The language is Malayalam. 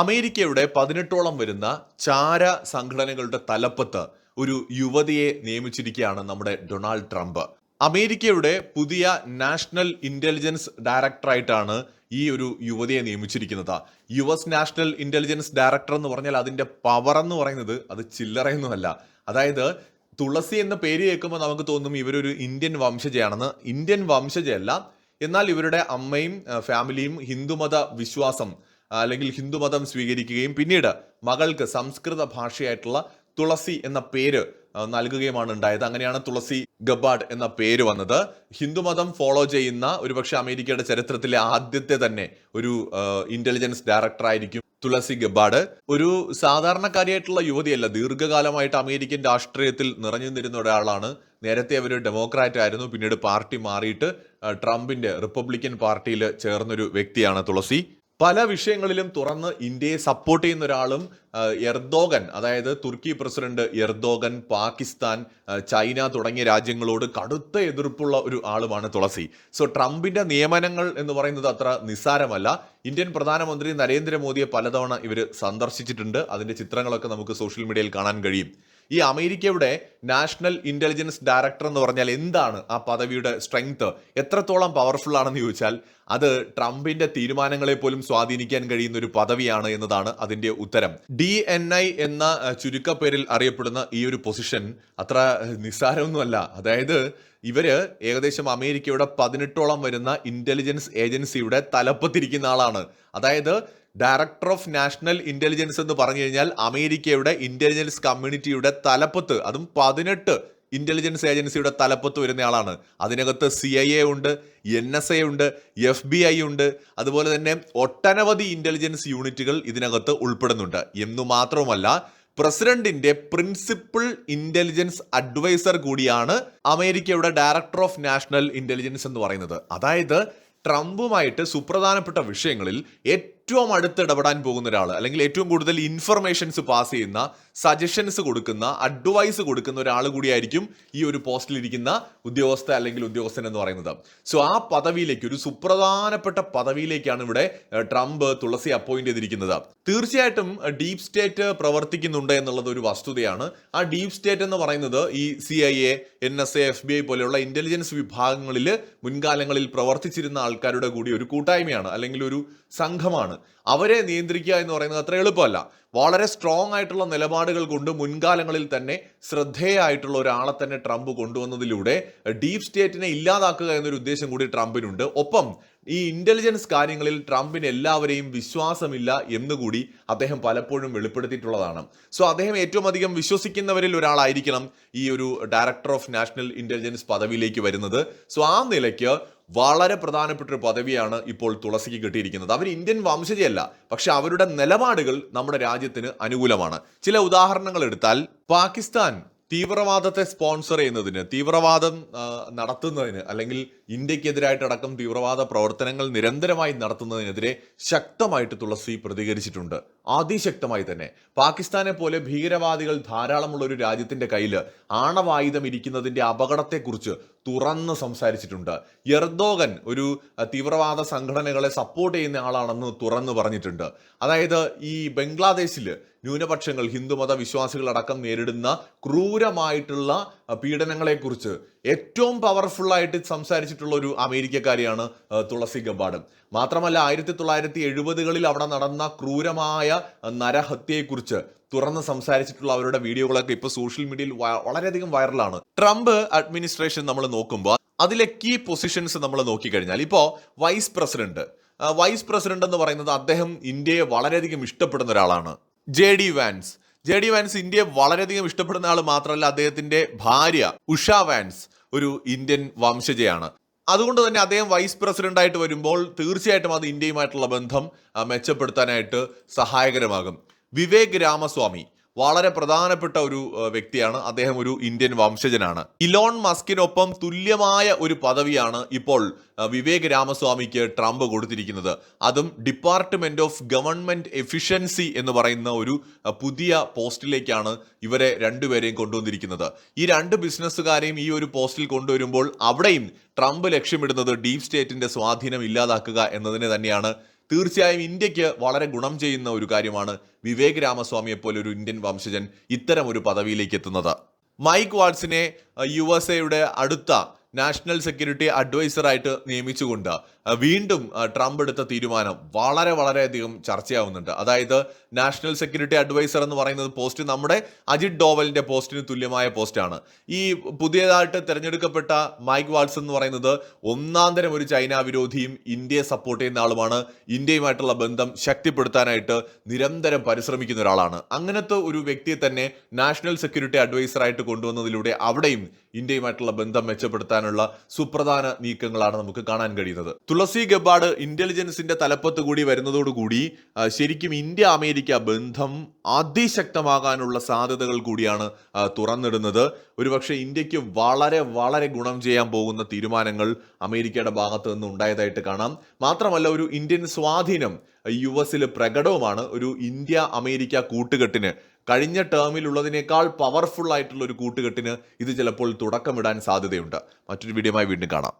അമേരിക്കയുടെ പതിനെട്ടോളം വരുന്ന ചാര സംഘടനകളുടെ തലപ്പത്ത് ഒരു യുവതിയെ നിയമിച്ചിരിക്കുകയാണ് നമ്മുടെ ഡൊണാൾഡ് ട്രംപ്. അമേരിക്കയുടെ പുതിയ നാഷണൽ ഇന്റലിജൻസ് ഡയറക്ടറായിട്ടാണ് ഈ ഒരു യുവതിയെ നിയമിച്ചിരിക്കുന്നത്. U S national intelligence director എന്ന് പറഞ്ഞാൽ അതിന്റെ പവർ എന്ന് പറയുന്നത് അത് ചില്ലറയൊന്നുമല്ല അതായത് തുളസി എന്ന പേര് കേൾക്കുമ്പോൾ നമുക്ക് തോന്നും ഇവരൊരു ഇന്ത്യൻ വംശജയാണെന്ന്. ഇന്ത്യൻ വംശജയല്ല എന്നാൽ ഇവരുടെ അമ്മയും ഫാമിലിയും ഹിന്ദുമത വിശ്വാസം അല്ലെങ്കിൽ ഹിന്ദുമതം സ്വീകരിക്കുകയും പിന്നീട് മകൾക്ക് സംസ്കൃത ഭാഷയായിട്ടുള്ള തുളസി എന്ന പേര് നൽകുകയുമാണ് ഉണ്ടായത്. അങ്ങനെയാണ് തുളസി ഗബാഡ് എന്ന പേര് വന്നത്. ഹിന്ദുമതം ഫോളോ ചെയ്യുന്ന ഒരുപക്ഷെ അമേരിക്കയുടെ ചരിത്രത്തിലെ ആദ്യത്തെ തന്നെ ഒരു ഇന്റലിജൻസ് ഡയറക്ടർ ആയിരിക്കും തുളസി ഗബാഡ് ഒരു സാധാരണക്കാരിയായിട്ടുള്ള യുവതിയല്ല ദീർഘകാലമായിട്ട് അമേരിക്കൻ രാഷ്ട്രീയത്തിൽ നിറഞ്ഞു നിന്നിരുന്ന ഒരാളാണ്. നേരത്തെ അവർ ഡെമോക്രാറ്റ് ആയിരുന്നു പിന്നീട് പാർട്ടി മാറിയിട്ട് ട്രംപിന്റെ റിപ്പബ്ലിക്കൻ പാർട്ടിയിൽ ചേർന്നൊരു വ്യക്തിയാണ് തുളസി. പല വിഷയങ്ങളിലും തുറന്ന് ഇന്ത്യയെ സപ്പോർട്ട് ചെയ്യുന്ന ഒരാളും എർദോഗൻ അതായത് തുർക്കി പ്രസിഡന്റ് എർദോഗൻ പാകിസ്ഥാൻ ചൈന തുടങ്ങിയ രാജ്യങ്ങളോട് കടുത്ത എതിർപ്പുള്ള ഒരു ആളുമാണ് തുളസി. സോ ട്രംപിന്റെ നിയമനങ്ങൾ എന്ന് പറയുന്നത് അത്ര നിസ്സാരമല്ല. ഇന്ത്യൻ പ്രധാനമന്ത്രി നരേന്ദ്രമോദിയെ പലതവണ ഇവർ സന്ദർശിച്ചിട്ടുണ്ട്. അതിന്റെ ചിത്രങ്ങളൊക്കെ നമുക്ക് സോഷ്യൽ മീഡിയയിൽ കാണാൻ കഴിയും. ഈ അമേരിക്കയുടെ നാഷണൽ ഇന്റലിജൻസ് ഡയറക്ടർ എന്ന് പറഞ്ഞാൽ എന്താണ് ആ പദവിയുടെ സ്ട്രെങ്ത്? എത്രത്തോളം പവർഫുൾ ആണെന്ന് ചോദിച്ചാൽ അത് ട്രംപിന്റെ തീരുമാനങ്ങളെ പോലും സ്വാധീനിക്കാൻ കഴിയുന്ന ഒരു പദവിയാണ് എന്നതാണ് അതിന്റെ ഉത്തരം. ഡി എൻ ഐ എന്ന ചുരുക്കപ്പേരിൽ അറിയപ്പെടുന്ന ഈ ഒരു പൊസിഷൻ അത്ര നിസ്സാരമൊന്നുമല്ല. അതായത് ഇവർ ഏകദേശം അമേരിക്കയുടെ പതിനെട്ടോളം വരുന്ന ഇന്റലിജൻസ് ഏജൻസിയുടെ തലപ്പത്തിരിക്കുന്ന ആളാണ്. അതായത് ഡയറക്ടർ ഓഫ് നാഷണൽ ഇന്റലിജൻസ് എന്ന് പറഞ്ഞു കഴിഞ്ഞാൽ അമേരിക്കയുടെ ഇന്റലിജൻസ് കമ്മ്യൂണിറ്റിയുടെ തലപ്പത്ത് അതും പതിനെട്ട് ഇന്റലിജൻസ് ഏജൻസിയുടെ തലപ്പത്ത് വരുന്ന ആളാണ്. അതിനകത്ത് സി ഐ എ ഉണ്ട് എൻ എസ് എ ഉണ്ട് എഫ് ബി ഐ ഉണ്ട് അതുപോലെ തന്നെ ഒട്ടനവധി ഇന്റലിജൻസ് യൂണിറ്റുകൾ ഇതിനകത്ത് ഉൾപ്പെടുന്നുണ്ട്. എന്നു മാത്രവുമല്ല പ്രസിഡന്റിന്റെ പ്രിൻസിപ്പിൾ ഇന്റലിജൻസ് അഡ്വൈസർ കൂടിയാണ് അമേരിക്കയുടെ ഡയറക്ടർ ഓഫ് നാഷണൽ ഇന്റലിജൻസ് എന്ന് പറയുന്നത്. അതായത് ട്രംപുമായിട്ട് സുപ്രധാനപ്പെട്ട വിഷയങ്ങളിൽ ഏറ്റവും അടുത്ത് ഇടപെടാൻ പോകുന്ന ഒരാൾ അല്ലെങ്കിൽ ഏറ്റവും കൂടുതൽ ഇൻഫർമേഷൻസ് പാസ് ചെയ്യുന്ന സജഷൻസ് കൊടുക്കുന്ന അഡ്വൈസ് കൊടുക്കുന്ന ഒരാൾ കൂടിയായിരിക്കും ഈ ഒരു പോസ്റ്റിൽ ഇരിക്കുന്ന ഉദ്യോഗസ്ഥ അല്ലെങ്കിൽ ഉദ്യോഗസ്ഥൻ എന്ന് പറയുന്നത്. സോ ആ പദവിയിലേക്ക് ഒരു സുപ്രധാനപ്പെട്ട പദവിയിലേക്കാണ് ഇവിടെ ട്രംപ് തുളസി അപ്പോയിന്റ് ചെയ്തിരിക്കുന്നത്. തീർച്ചയായിട്ടും ഡീപ് സ്റ്റേറ്റ് പ്രവർത്തിക്കുന്നുണ്ട് എന്നുള്ളത് ഒരു വസ്തുതയാണ്. ആ ഡീപ് സ്റ്റേറ്റ് എന്ന് പറയുന്നത് ഈ C I A N S A F B I പോലെയുള്ള ഇന്റലിജൻസ് വിഭാഗങ്ങളിൽ മുൻകാലങ്ങളിൽ പ്രവർത്തിച്ചിരുന്ന ആൾക്കാരുടെ കൂടി ഒരു കൂട്ടായ്മയാണ് അല്ലെങ്കിൽ ഒരു സംഘമാണ്. അവരെ നിയന്ത്രിക്കുക എന്ന് പറയുന്നത് അത്ര എളുപ്പമല്ല. വളരെ സ്ട്രോങ് ആയിട്ടുള്ള നിലപാടുകൾ കൊണ്ട് മുൻകാലങ്ങളിൽ തന്നെ ശ്രദ്ധേയായിട്ടുള്ള ഒരാളെ തന്നെ ട്രംപ് കൊണ്ടുവന്നതിലൂടെ ഡീപ് സ്റ്റേറ്റിനെ ഇല്ലാതാക്കുക എന്നൊരു ഉദ്ദേശം കൂടി ട്രംപിനുണ്ട്. ഒപ്പം ഈ ഇന്റലിജൻസ് കാര്യങ്ങളിൽ ട്രംപിന് എല്ലാവരെയും വിശ്വാസമില്ല എന്നുകൂടി അദ്ദേഹം പലപ്പോഴും വെളിപ്പെടുത്തിയിട്ടുള്ളതാണ്. സോ അദ്ദേഹം ഏറ്റവും അധികം വിശ്വസിക്കുന്നവരിൽ ഒരാളായിരിക്കണം ഈ ഒരു ഡയറക്ടർ ഓഫ് നാഷണൽ ഇന്റലിജൻസ് പദവിയിലേക്ക് വരുന്നത്. സോ ആ നിലയ്ക്ക് വളരെ പ്രധാനപ്പെട്ട ഒരു പദവിയാണ് ഇപ്പോൾ തുളസിക്ക് കിട്ടിയിരിക്കുന്നത്. അവർ ഇന്ത്യൻ വംശജയല്ല പക്ഷെ അവരുടെ നിലപാടുകൾ നമ്മുടെ രാജ്യത്തിന് അനുകൂലമാണ്. ചില ഉദാഹരണങ്ങൾ എടുത്താൽ പാകിസ്ഥാൻ തീവ്രവാദത്തെ സ്പോൺസർ ചെയ്യുന്നതിന് തീവ്രവാദം നടത്തുന്നതിന് അല്ലെങ്കിൽ ഇന്ത്യക്കെതിരായിട്ടടക്കം തീവ്രവാദ പ്രവർത്തനങ്ങൾ നിരന്തരമായി നടത്തുന്നതിനെതിരെ ശക്തമായിട്ട് തുളസി പ്രതികരിച്ചിട്ടുണ്ട്. അതിശക്തമായി തന്നെ. പാകിസ്ഥാനെ പോലെ ഭീകരവാദികൾ ധാരാളമുള്ള ഒരു രാജ്യത്തിന്റെ കയ്യിൽ ആണവായുധം ഇരിക്കുന്നതിന്റെ അപകടത്തെക്കുറിച്ച് തുറന്ന് സംസാരിച്ചിട്ടുണ്ട്. എർദോഗൻ ഒരു തീവ്രവാദ സംഘടനകളെ സപ്പോർട്ട് ചെയ്യുന്ന ആളാണെന്ന് തുറന്നു പറഞ്ഞിട്ടുണ്ട്. അതായത് ഈ ബംഗ്ലാദേശിൽ ന്യൂനപക്ഷങ്ങൾ ഹിന്ദുമത വിശ്വാസികളടക്കം നേരിടുന്ന ക്രൂരമായിട്ടുള്ള പീഡനങ്ങളെക്കുറിച്ച് ഏറ്റവും പവർഫുൾ ആയിട്ട് സംസാരിച്ചിട്ടുള്ള ഒരു അമേരിക്കക്കാരിയാണ് തുളസി ഗബാഡ് മാത്രമല്ല ആയിരത്തി തൊള്ളായിരത്തി എഴുപതുകളിൽ അവിടെ നടന്ന ക്രൂരമായ നരഹത്യയെക്കുറിച്ച് തുറന്ന് സംസാരിച്ചിട്ടുള്ള അവരുടെ വീഡിയോകളൊക്കെ ഇപ്പൊ സോഷ്യൽ മീഡിയയിൽ വളരെയധികം വൈറലാണ് ട്രംപ് അഡ്മിനിസ്ട്രേഷൻ നമ്മൾ നോക്കുമ്പോൾ അതിലെ കീ പൊസിഷൻസ് നമ്മൾ നോക്കിക്കഴിഞ്ഞാൽ ഇപ്പോൾ വൈസ് പ്രസിഡന്റ് വൈസ് പ്രസിഡന്റ് എന്ന് പറയുന്നത് അദ്ദേഹം ഇന്ത്യയെ വളരെയധികം ഇഷ്ടപ്പെടുന്ന ഒരാളാണ്. J D Vance J D Vance ഇന്ത്യയെ വളരെയധികം ഇഷ്ടപ്പെടുന്ന ആൾ മാത്രമല്ല അദ്ദേഹത്തിന്റെ ഭാര്യ ഉഷ വാൻസ് ഒരു ഇന്ത്യൻ വംശജയാണ്. അതുകൊണ്ട് തന്നെ അദ്ദേഹം വൈസ് പ്രസിഡന്റ് ആയിട്ട് വരുമ്പോൾ തീർച്ചയായിട്ടും അത് ഇന്ത്യയുമായിട്ടുള്ള ബന്ധം മെച്ചപ്പെടുത്താനായിട്ട് സഹായകരമാകും. വിവേക് രാമസ്വാമി വളരെ പ്രധാനപ്പെട്ട ഒരു വ്യക്തിയാണ്. അദ്ദേഹം ഒരു ഇന്ത്യൻ വംശജനാണ്. ഇലോൺ മസ്കിനൊപ്പം തുല്യമായ ഒരു പദവിയാണ് ഇപ്പോൾ വിവേക് രാമസ്വാമിക്ക് ട്രംപ് കൊടുത്തിരിക്കുന്നത്. അതും ഡിപ്പാർട്ട്മെന്റ് ഓഫ് ഗവൺമെന്റ് എഫിഷ്യൻസി എന്ന് പറയുന്ന ഒരു പുതിയ പോസ്റ്റിലേക്കാണ് ഇവരെ രണ്ടുപേരെയും കൊണ്ടുവന്നിരിക്കുന്നത്. ഈ രണ്ട് ബിസിനസ്സുകാരെയും ഈ ഒരു പോസ്റ്റിൽ കൊണ്ടുവരുമ്പോൾ അവിടെയും ട്രംപ് ലക്ഷ്യമിടുന്നത് ഡീപ് സ്റ്റേറ്റിന്റെ സ്വാധീനം ഇല്ലാതാക്കുക എന്നതിനെ തന്നെയാണ് തീർച്ചയായും ഇന്ത്യയ്ക്ക് വളരെ ഗുണം ചെയ്യുന്ന ഒരു കാര്യമാണ് വിവേക് രാമസ്വാമിയെ പോലെ ഒരു ഇന്ത്യൻ വംശജൻ ഇത്തരം ഒരു പദവിയിലേക്ക് എത്തുന്നത്. മൈക്ക് വാട്സിനെ യു എസ് എയുടെ അടുത്ത നാഷണൽ സെക്യൂരിറ്റി അഡ്വൈസറായിട്ട് നിയമിച്ചുകൊണ്ട് വീണ്ടും ട്രംപ് എടുത്ത തീരുമാനം വളരെ വളരെയധികം ചർച്ചയാവുന്നുണ്ട്. അതായത് നാഷണൽ സെക്യൂരിറ്റി അഡ്വൈസർ എന്ന് പറയുന്നത് പോസ്റ്റ് നമ്മുടെ അജിത് ഡോവലിന്റെ പോസ്റ്റിന് തുല്യമായ പോസ്റ്റാണ്. ഈ പുതിയതായിട്ട് തിരഞ്ഞെടുക്കപ്പെട്ട മൈക്ക് വാൾസ് എന്ന് പറയുന്നത് ഒന്നാം തരം ഒരു ചൈന വിരോധിയും ഇന്ത്യയെ സപ്പോർട്ട് ചെയ്യുന്ന ആളുമാണ്. ഇന്ത്യയുമായിട്ടുള്ള ബന്ധം ശക്തിപ്പെടുത്താനായിട്ട് നിരന്തരം പരിശ്രമിക്കുന്ന ഒരാളാണ്. അങ്ങനത്തെ ഒരു വ്യക്തിയെ തന്നെ നാഷണൽ സെക്യൂരിറ്റി അഡ്വൈസറായിട്ട് കൊണ്ടുവന്നതിലൂടെ അവിടെയും ഇന്ത്യയുമായിട്ടുള്ള ബന്ധം മെച്ചപ്പെടുത്താനുള്ള സുപ്രധാന നീക്കങ്ങളാണ് നമുക്ക് കാണാൻ കഴിയുന്നത്. തുളസി ഗബാഡ് ഇന്റലിജൻസിന്റെ തലപ്പത്ത് കൂടി വരുന്നതോടുകൂടി ശരിക്കും ഇന്ത്യ അമേരിക്ക ബന്ധം അതിശക്തമാകാനുള്ള സാധ്യതകൾ കൂടിയാണ് തുറന്നിടുന്നത്. ഒരുപക്ഷെ ഇന്ത്യയ്ക്ക് വളരെ വളരെ ഗുണം ചെയ്യാൻ പോകുന്ന തീരുമാനങ്ങൾ അമേരിക്കയുടെ ഭാഗത്ത് നിന്ന് ഉണ്ടായതായിട്ട് കാണാം. മാത്രമല്ല ഒരു ഇന്ത്യൻ സ്വാധീനം യു എസിൽ പ്രകടവുമാണ്. ഒരു ഇന്ത്യ അമേരിക്ക കൂട്ടുകെട്ടിന് കഴിഞ്ഞ ടേമിലുള്ളതിനേക്കാൾ പവർഫുൾ ആയിട്ടുള്ള ഒരു കൂട്ടുകെട്ടിന് ഇത് ചിലപ്പോൾ തുടക്കമിടാൻ സാധ്യതയുണ്ട്. മറ്റൊരു വീഡിയോയുമായി വീണ്ടും കാണാം.